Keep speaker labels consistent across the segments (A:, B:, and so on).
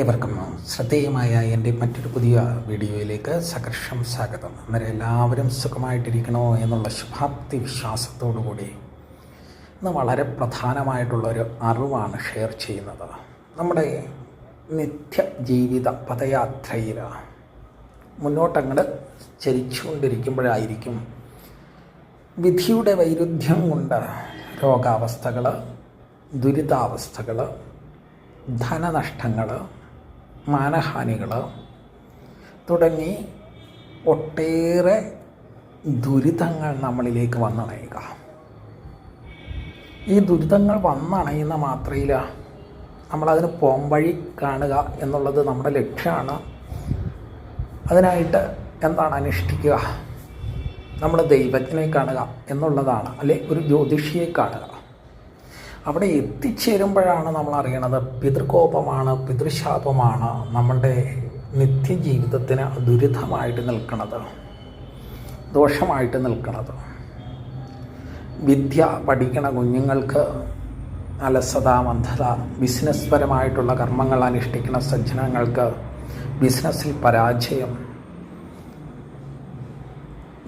A: ഏവർക്കും ശ്രദ്ധേയമായ എന്റെ മറ്റൊരു പുതിയ വീഡിയോയിലേക്ക് സകർഷം സ്വാഗതം. അന്നേരം എല്ലാവരും സുഖമായിട്ടിരിക്കണോ എന്നുള്ള ശുഭാപ്തി വിശ്വാസത്തോടുകൂടി ഇന്ന് വളരെ പ്രധാനമായിട്ടുള്ളൊരു അറിവാണ് ഷെയർ ചെയ്യുന്നത്. നമ്മുടെ നിത്യ ജീവിത പദയാത്രയിൽ മുന്നോട്ടങ്ങൾ ചരിച്ചുകൊണ്ടിരിക്കുമ്പോഴായിരിക്കും വിധിയുടെ വൈരുദ്ധ്യം കൊണ്ട് രോഗാവസ്ഥകൾ ദുരിതാവസ്ഥകൾ ധനനഷ്ടങ്ങൾ മാനഹാനികൾ തുടങ്ങി ഒട്ടേറെ ദുരിതങ്ങൾ നമ്മളിലേക്ക് വന്നണയുക. ഈ ദുരിതങ്ങൾ വന്നണയുന്ന മാത്രയില്ല നമ്മളതിന് പോംവഴി കാണുക എന്നുള്ളത് നമ്മുടെ ലക്ഷ്യമാണ് അതിനായിട്ട് എന്താണ് അനുഷ്ഠിക്കുക? നമ്മൾ ദൈവത്തിനെ കാണുക എന്നുള്ളതാണ്. അല്ലെ ഒരു ജ്യോതിഷിയെ കാണുക. അവിടെ എത്തിച്ചേരുമ്പോഴാണ് നമ്മൾ അറിയണത് പിതൃകോപമാണ് പിതൃശാപമാണ് നമ്മളുടെ നിത്യജീവിതത്തിന് ദുരിതമായിട്ട് നിൽക്കുന്നത് ദോഷമായിട്ട് നിൽക്കുന്നത് വിദ്യ പഠിക്കണ കുഞ്ഞുങ്ങൾക്ക് അലസത മന്ധത ബിസിനസ് പരമായിട്ടുള്ള കർമ്മങ്ങൾ അനുഷ്ഠിക്കുന്ന സജ്ജനങ്ങൾക്ക് ബിസിനസ്സിൽ പരാജയം.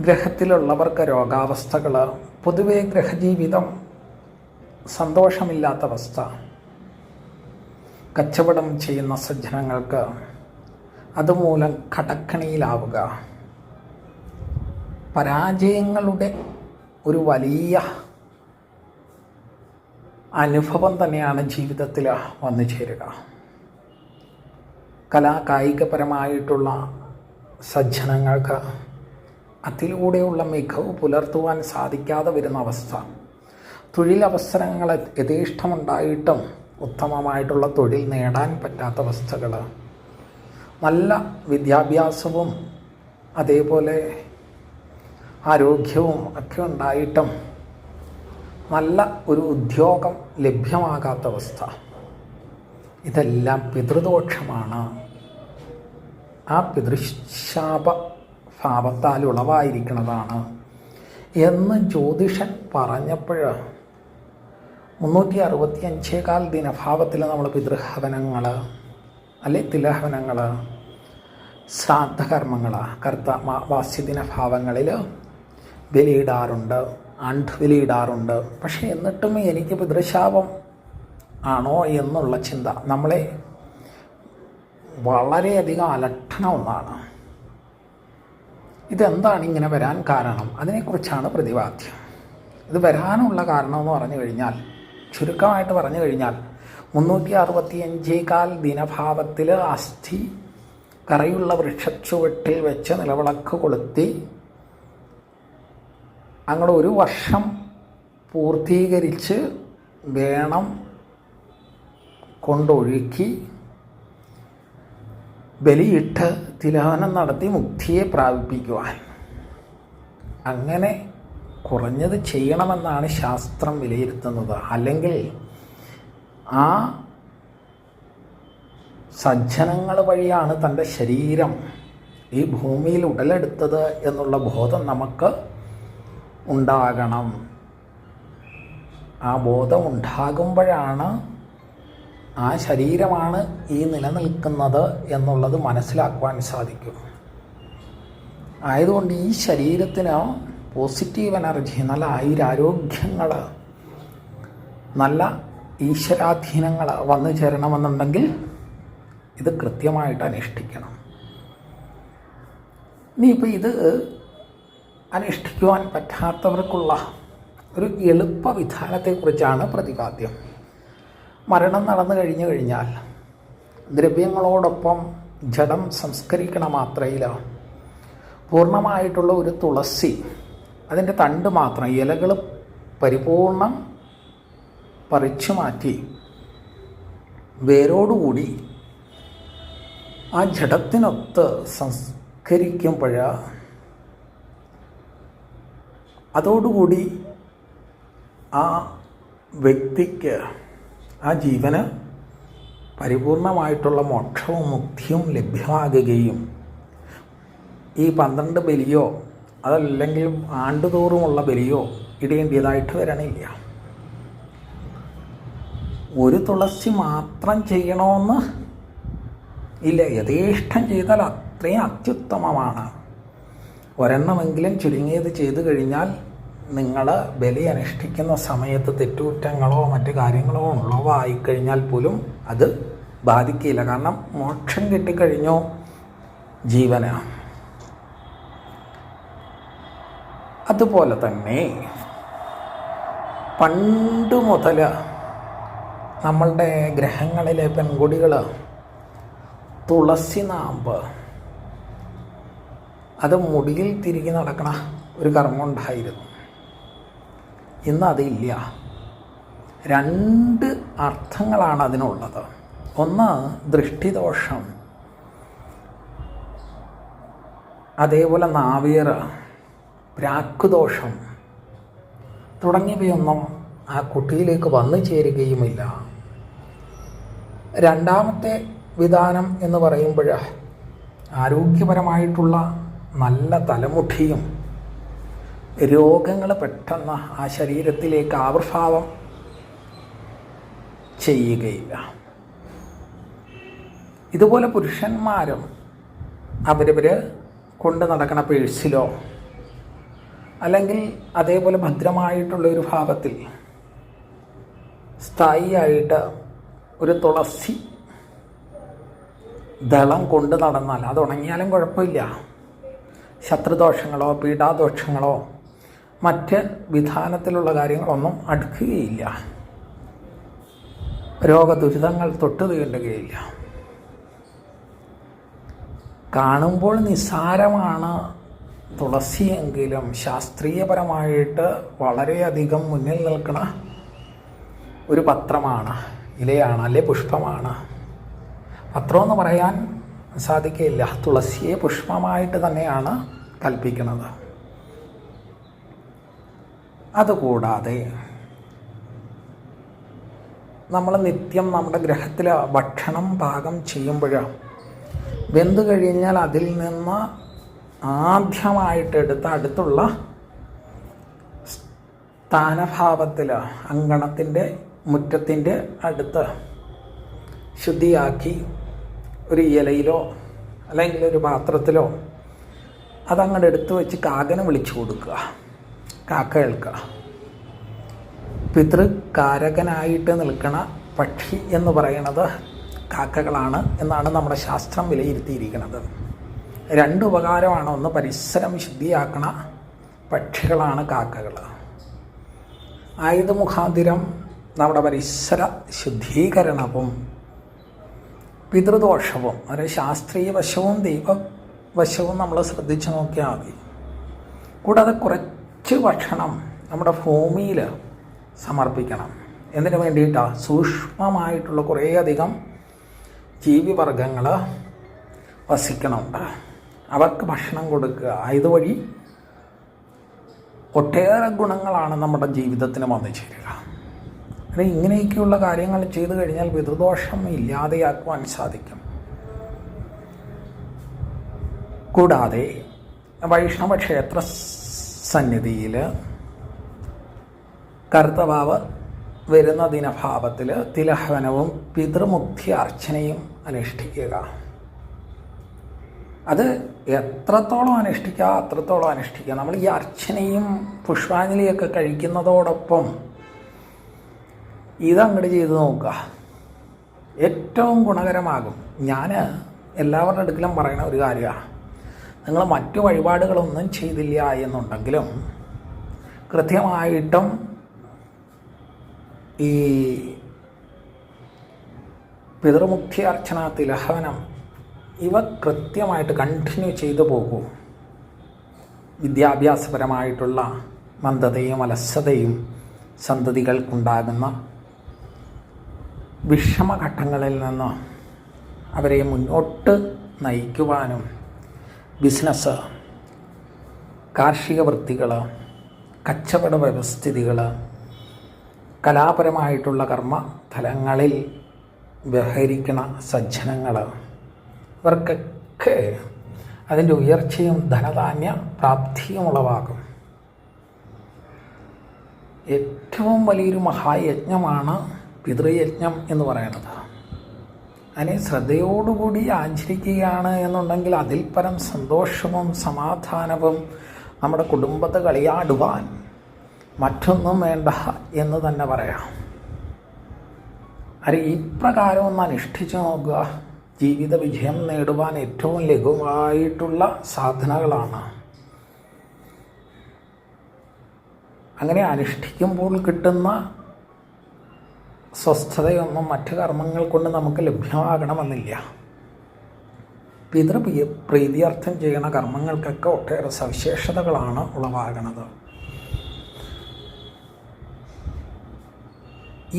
A: ഗ്രഹത്തിലുള്ളവർക്ക് രോഗാവസ്ഥകൾ പൊതുവേ ഗ്രഹജീവിതം സന്തോഷമില്ലാത്ത അവസ്ഥ. കച്ചവടം ചെയ്യുന്ന സജ്ജനങ്ങൾക്ക് അതുമൂലം കടക്കണിയിലാവുക. പരാജയങ്ങളുടെ ഒരു വലിയ അനുഭവം തന്നെയാണ് ജീവിതത്തിൽ വന്നു ചേരുക. കലാകായികപരമായിട്ടുള്ള സജ്ജനങ്ങൾക്ക് അതിലൂടെയുള്ള മികവ് പുലർത്തുവാൻ സാധിക്കാതെ വരുന്ന അവസ്ഥ. തൊഴിലവസരങ്ങൾ യഥേഷ്ടമുണ്ടായിട്ടും ഉത്തമമായിട്ടുള്ള തൊഴിൽ നേടാൻ പറ്റാത്ത അവസ്ഥകൾ നല്ല വിദ്യാഭ്യാസവും അതേപോലെ ആരോഗ്യവും ഒക്കെ ഉണ്ടായിട്ടും നല്ല ഒരു ഉദ്യോഗം ലഭ്യമാകാത്ത അവസ്ഥ. ഇതെല്ലാം പിതൃദോഷമാണ്. ആ പിതൃശാപ ഭാവത്താൽ ഉളവായിരിക്കുന്നതാണ് എന്ന് ജ്യോതിഷൻ പറഞ്ഞപ്പോൾ മുന്നൂറ്റി അറുപത്തി അഞ്ചേകാൽ ദിനഭാവത്തിൽ നമ്മൾ പിതൃഹവനങ്ങൾ അല്ലെ തിലഹവനങ്ങൾ ശ്രാദ്ധകർമ്മങ്ങൾ കർത്ത വാസ്യദിന ഭാവങ്ങളിൽ ബലിയിടാറുണ്ട് അണ്ട് ബലിയിടാറുണ്ട്. പക്ഷേ എന്നിട്ടും എനിക്ക് പിതൃശാപം ആണോ എന്നുള്ള ചിന്ത നമ്മളെ വളരെയധികം അലട്ടണ ഒന്നാണ്. ഇതെന്താണ് ഇങ്ങനെ വരാൻ കാരണം? അതിനെക്കുറിച്ചാണ് പ്രതിപാദ്യം. ഇത് വരാനുള്ള കാരണം എന്ന് പറഞ്ഞു കഴിഞ്ഞാൽ ചുരുക്കമായിട്ട് പറഞ്ഞു കഴിഞ്ഞാൽ മുന്നൂറ്റി അറുപത്തി അഞ്ചേകാൽ ദിനഭാവത്തിൽ അസ്ഥി കറയുള്ള വൃക്ഷച്ചുവട്ടിൽ വെച്ച് നിലവിളക്ക് കൊളുത്തി അങ്ങോട്ട് ഒരു വർഷം പൂർത്തീകരിച്ച് വേണം കൊണ്ടൊഴുക്കി ബലിയിട്ട് തിലഹനം നടത്തി മുക്തിയെ പ്രാപിപ്പിക്കുവാൻ. അങ്ങനെ കുറഞ്ഞത് ചെയ്യണമെന്നാണ് ശാസ്ത്രം വിലയിരുത്തുന്നത്. അല്ലെങ്കിൽ ആ സജ്ജനങ്ങൾ വഴിയാണ് തന്റെ ശരീരം ഈ ഭൂമിയിൽ ഉടലെടുത്തത് എന്നുള്ള ബോധം നമുക്ക് ഉണ്ടാകണം. ആ ബോധം ഉണ്ടാകുമ്പോഴാണ് ആ ശരീരമാണ് ഈ നിലനിൽക്കുന്നത് എന്നുള്ളത് മനസ്സിലാക്കുവാൻ സാധിക്കും. ആയതുകൊണ്ട് ഈ ശരീരത്തിന് പോസിറ്റീവ് എനർജി നല്ല ആയുരാരോഗ്യങ്ങൾ നല്ല ഈശ്വരാധീനങ്ങൾ വന്നു ചേരണമെന്നുണ്ടെങ്കിൽ ഇത് കൃത്യമായിട്ട് അനുഷ്ഠിക്കണം. ഇനിയിപ്പോൾ ഇത് അനുഷ്ഠിക്കുവാൻ പറ്റാത്തവർക്കുള്ള ഒരു എളുപ്പ വിധാനത്തെക്കുറിച്ചാണ് പ്രതിപാദ്യം. മരണം നടന്നു കഴിഞ്ഞു കഴിഞ്ഞാൽ ദ്രവ്യങ്ങളോടൊപ്പം ജഡം സംസ്കരിക്കണ മാത്രയിൽ പൂർണമായിട്ടുള്ള ഒരു തുളസി അതിന്റെ തണ്ട് മാത്രം ഇലകൾ പരിപൂർണം പറിച്ചു മാറ്റി വേരോടുകൂടി ആ ജഡത്തിനൊത്ത് സംസ്കരിക്കുമ്പോൾ അതോടുകൂടി ആ വ്യക്തിക്ക് ആ ജീവന് പരിപൂർണമായിട്ടുള്ള മോക്ഷവും മുക്തിയും ലഭ്യമാകുകയും ഈ പന്ത്രണ്ട് ബലിയോ അതല്ലെങ്കിൽ ആണ്ടുതോറുമുള്ള ബലിയോ ഇടേണ്ടതായിട്ട് വരണില്ല. ഒരു തുളസി മാത്രം ചെയ്യണമെന്ന് ഇല്ല യഥേഷ്ടം ചെയ്താൽ അത്രയും അത്യുത്തമമാണ്. ഒരെണ്ണമെങ്കിലും ചുരുങ്ങിയത് ചെയ്തു കഴിഞ്ഞാൽ നിങ്ങൾ ബലി അനുഷ്ഠിക്കുന്ന സമയത്ത് തെറ്റുകുറ്റങ്ങളോ മറ്റ് കാര്യങ്ങളോ ഉള്ളവ ആയിക്കഴിഞ്ഞാൽ പോലും അത് ബാധിക്കില്ല. കാരണം മോക്ഷം കിട്ടിക്കഴിഞ്ഞോ ജീവന. അതുപോലെ തന്നെ പണ്ട് മുതൽ നമ്മളുടെ ഗ്രഹങ്ങളിലെ പെൺകുടികൾ തുളസി നാമ്പ് അത് മുടിയിൽ തിരികെ നടക്കണ ഒരു കർമ്മം ഉണ്ടായിരുന്നു. ഇന്ന് അതില്ല. രണ്ട് അർത്ഥങ്ങളാണ് അതിനുള്ളത്. ഒന്ന് ദൃഷ്ടിദോഷം. അതേപോലെ നാവിയർ പ്രാക്കുദോഷം തുടങ്ങിയവയൊന്നും ആ കുട്ടിയിലേക്ക് വന്നു ചേരുകയുമില്ല. രണ്ടാമത്തെ വിധാനം എന്ന് പറയുമ്പോൾ ആരോഗ്യപരമായിട്ടുള്ള നല്ല തലമുടിയും രോഗങ്ങൾ പെട്ടെന്ന് ആ ശരീരത്തിലേക്ക് ആവിർഭാവം ചെയ്യുകയില്ല. ഇതുപോലെ പുരുഷന്മാരും അവരവർ കൊണ്ട് നടക്കണ പേഴ്സിലോ അല്ലെങ്കിൽ അതേപോലെ ഭദ്രമായിട്ടുള്ള ഒരു ഭാവത്തിൽ സ്ഥായിയായിട്ട് ഒരു തുളസി ദളം കൊണ്ട് നടന്നാൽ അത് ഉണങ്ങിയാലും കുഴപ്പമില്ല. ശത്രുദോഷങ്ങളോ പീഡാദോഷങ്ങളോ മറ്റ് വിധാനത്തിലുള്ള കാര്യങ്ങളൊന്നും അടുക്കുകയില്ല. രോഗദുരിതങ്ങൾ തൊട്ട് തീണ്ടുകയില്ല കാണുമ്പോൾ നിസ്സാരമാണ് തുളസിയെങ്കിലും ശാസ്ത്രീയപരമായിട്ട് വളരെയധികം മുന്നിൽ നിൽക്കുന്ന ഒരു പത്രമാണ് ഇലയാണ് അല്ലെ പുഷ്പമാണ്. പത്രമെന്ന് പറയാൻ സാധിക്കില്ല തുളസിയെ പുഷ്പമായിട്ട് തന്നെയാണ് കൽപ്പിക്കുന്നത്. അതുകൂടാതെ നമ്മൾ നിത്യം നമ്മുടെ ഗ്രഹത്തിൽ ഭക്ഷണം പാകം ചെയ്യുമ്പോൾ വെന്തു കഴിഞ്ഞാൽ അതിൽ നിന്ന് ആദ്യമായിട്ട് എടുത്ത അടുത്തുള്ള സ്ഥാനഭാവത്തിൽ അങ്കണത്തിന്റെ മുറ്റത്തിന്റെ അടുത്ത് ശുദ്ധിയാക്കി ഒരു ഇലയിലോ അല്ലെങ്കിൽ ഒരു പാത്രത്തിലോ അതങ്ങോട്ട് എടുത്തു വെച്ച് കാക്കനെ വിളിച്ചു കൊടുക്കുക. കാക്ക കേൾക്കുക. പിതൃകാരകനായിട്ട് നിൽക്കണ പക്ഷി എന്ന് പറയുന്നത് കാക്കകളാണ് എന്നാണ് നമ്മുടെ ശാസ്ത്രം വിലയിരുത്തിയിരിക്കുന്നത്. രണ്ട് ഉപകാരമാണ് ഒന്ന് പരിസരം ശുദ്ധിയാക്കണ പക്ഷികളാണ് കാക്കകൾ. ആയുധമുഖാതിരം നമ്മുടെ പരിസര ശുദ്ധീകരണവും പിതൃദോഷവും ഒരു ശാസ്ത്രീയ വശവും ദൈവവശവും നമ്മൾ ശ്രദ്ധിച്ചു നോക്കിയാൽ മതി. കൂടാതെ കുറച്ച് ഭക്ഷണം നമ്മുടെ ഭൂമിയിൽ സമർപ്പിക്കണം. എന്തിനു വേണ്ടിയിട്ടാണ് സൂക്ഷ്മമായിട്ടുള്ള കുറേയധികം ജീവിവർഗങ്ങൾ വസിക്കണമുണ്ട്. അവർക്ക് ഭക്ഷണം കൊടുക്കുക. ആയതുവഴി ഒട്ടേറെ ഗുണങ്ങളാണ് നമ്മുടെ ജീവിതത്തിന് വന്നു ചേരുക. അത് ഇങ്ങനെയൊക്കെയുള്ള കാര്യങ്ങൾ ചെയ്തു കഴിഞ്ഞാൽ പിതൃദോഷം ഇല്ലാതെയാക്കുവാൻ സാധിക്കും. കൂടാതെ വൈഷ്ണവ ക്ഷേത്ര സന്നിധിയിൽ കർത്തവാവ് വരുന്ന ദിനഭാവത്തിൽ തിലഹവനവും പിതൃമുക്തി അർച്ചനയും അനുഷ്ഠിക്കുക. അത് എത്രത്തോളം അനുഷ്ഠിക്കുക അത്രത്തോളം അനുഷ്ഠിക്കുക നമ്മൾ ഈ അർച്ചനയും പുഷ്പാഞ്ജലിയൊക്കെ കഴിക്കുന്നതോടൊപ്പം ഇതങ്ങോട്ട് ചെയ്ത് നോക്കുക. ഏറ്റവും ഗുണകരമാകും. ഞാൻ എല്ലാവരുടെ അടുക്കലും പറയുന്ന ഒരു കാര്യമാണ് നിങ്ങൾ മറ്റു വഴിപാടുകളൊന്നും ചെയ്തില്ല എന്നുണ്ടെങ്കിലും കൃത്യമായിട്ടും ഈ പിതൃമുഖ്യ അർച്ചന തിലഹവനം ഇവ കൃത്യമായിട്ട് കണ്ടിന്യൂ ചെയ്തു പോകൂ. വിദ്യാഭ്യാസപരമായിട്ടുള്ള മന്ദതയും അലസതയും സന്തതികൾക്കുണ്ടാകുന്ന വിഷമഘട്ടങ്ങളിൽ നിന്ന് അവരെ മുന്നോട്ട് നയിക്കുവാനും ബിസിനസ് കാർഷിക വൃത്തികൾ കച്ചവട വ്യവസ്ഥിതികൾ കലാപരമായിട്ടുള്ള കർമ്മ ഫലങ്ങളിൽ വ്യവഹരിക്കുന്ന സജ്ജനങ്ങൾ ഇവർക്കൊക്കെ അതിന്റെ ഉയർച്ചയും ധനധാന്യ പ്രാപ്തിയും ഉളവാകും ഏറ്റവും വലിയൊരു മഹായജ്ഞമാണ് പിതൃയജ്ഞം എന്ന് പറയുന്നത്. അതിനെ ശ്രദ്ധയോടുകൂടി ആചരിക്കുകയാണ് എന്നുണ്ടെങ്കിൽ അതിൽ പരം സന്തോഷവും സമാധാനവും നമ്മുടെ കുടുംബത്തെ കളിയാടുവാൻ മറ്റൊന്നും വേണ്ട എന്ന് തന്നെ പറയാം. അരെ ഇപ്രകാരം ഒന്ന് അനുഷ്ഠിച്ചു നോക്കുക. ജീവിത വിജയം നേടുവാൻ ഏറ്റവും ലഘുവായിട്ടുള്ള സാധനകളാണ്. അങ്ങനെ അനുഷ്ഠിക്കുമ്പോൾ കിട്ടുന്ന സ്വസ്ഥതയൊന്നും മറ്റു കർമ്മങ്ങൾ കൊണ്ട് നമുക്ക് ലഭ്യമാകണമെന്നില്ല. പിതൃ പ്രീതിയർത്ഥം ചെയ്യുന്ന കർമ്മങ്ങൾക്കൊക്കെ ഒട്ടേറെ സവിശേഷതകളാണ് ഉളവാകുന്നത്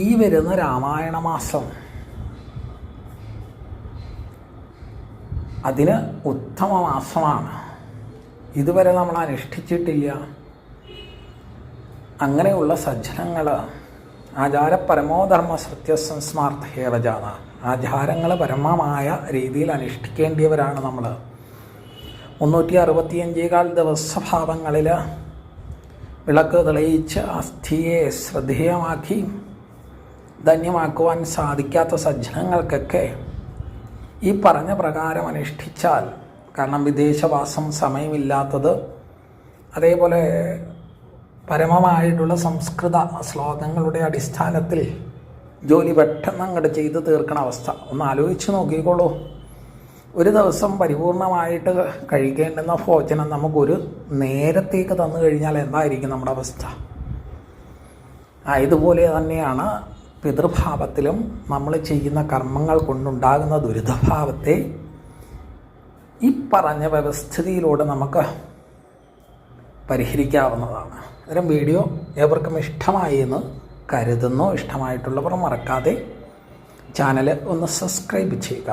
A: ഈ വരുന്ന രാമായണ മാസം അതിന് ഉത്തമ മാസമാണ് ഇതുവരെ നമ്മൾ അനുഷ്ഠിച്ചിട്ടില്ല. അങ്ങനെയുള്ള സജ്ജനങ്ങൾ ആചാര പരമോധർമ്മ സത്യസംസ്മാർത്ഥ ഹേറജാത ആചാരങ്ങൾ പരമമായ രീതിയിൽ അനുഷ്ഠിക്കേണ്ടിയവരാണ് നമ്മൾ മുന്നൂറ്റി അറുപത്തിയഞ്ചേകാൽ ദിവസഭാവങ്ങളിൽ വിളക്ക് തെളിയിച്ച് അസ്ഥിയെ ശ്രദ്ധേയമാക്കി ധന്യമാക്കുവാൻ സാധിക്കാത്ത സജ്ജനങ്ങൾക്കൊക്കെ ഈ പറഞ്ഞ പ്രകാരം അനുഷ്ഠിച്ചാൽ കാരണം വിദേശവാസം സമയമില്ലാത്തത് അതേപോലെ പരമമായിട്ടുള്ള സംസ്കൃത ശ്ലോകങ്ങളുടെ അടിസ്ഥാനത്തിൽ ജോലി പെട്ടെന്ന് അങ്ങോട്ട് ചെയ്ത് തീർക്കണ അവസ്ഥ. ഒന്ന് ആലോചിച്ച് നോക്കിക്കോളൂ. ഒരു ദിവസം പരിപൂർണമായിട്ട് കഴിക്കേണ്ടുന്ന ഭോജനം നമുക്കൊരു നേരത്തേക്ക് തന്നു കഴിഞ്ഞാൽ എന്തായിരിക്കും നമ്മുടെ അവസ്ഥ? ഇതുപോലെ തന്നെയാണ് പിതൃഭാവത്തിലും നമ്മൾ ചെയ്യുന്ന കർമ്മങ്ങൾ കൊണ്ടുണ്ടാകുന്ന ദുരിതഭാവത്തെ ഈ പറഞ്ഞ വ്യവസ്ഥിതിയിലൂടെ നമുക്ക് പരിഹരിക്കാവുന്നതാണ്. അത്തരം വീഡിയോ ഏവർക്കും ഇഷ്ടമായി എന്ന് കരുതുന്നു. ഇഷ്ടമായിട്ടുള്ളവർ മറക്കാതെ ചാനൽ ഒന്ന് സബ്സ്ക്രൈബ് ചെയ്യുക.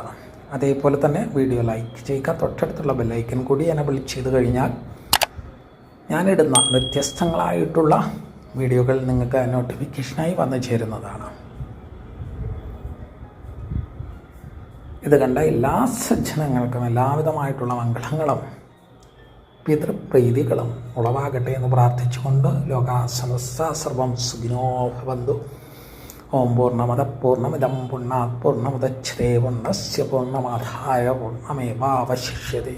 A: അതേപോലെ തന്നെ വീഡിയോ ലൈക്ക് ചെയ്യുക. തൊട്ടടുത്തുള്ള ബെല്ലൈക്കൻ കൂടി എനബിൾ ചെയ്ത് കഴിഞ്ഞാൽ ഞാനിടുന്ന വ്യത്യസ്തങ്ങളായിട്ടുള്ള വീഡിയോകൾ നിങ്ങൾക്ക് നോട്ടിഫിക്കേഷനായി വന്നു ചേരുന്നതാണ്. ഇത് കണ്ട എല്ലാ സജ്ജനങ്ങൾക്കും എല്ലാവിധമായിട്ടുള്ള മംഗളങ്ങളും പിതൃപ്രീതികളും ഉളവാകട്ടെ എന്ന് പ്രാർത്ഥിച്ചുകൊണ്ട് ലോകാസമസ്ത സർവം സുഖിനോഭവന്തു ഓം പൂർണമത പൂർണമിതം പൂർണാത് പൂർണമുദച്ഛതേ പൂർണസ്യ പൂർണമാധായ പൂർണമേവാവശിഷ്യതേ.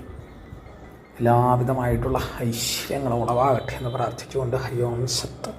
A: എല്ലാവിധമായിട്ടുള്ള ഐശ്വര്യങ്ങളും ഉളവാകട്ടെ എന്ന് പ്രാർത്ഥിച്ചുകൊണ്ട് ഹരിയോം സത്ത്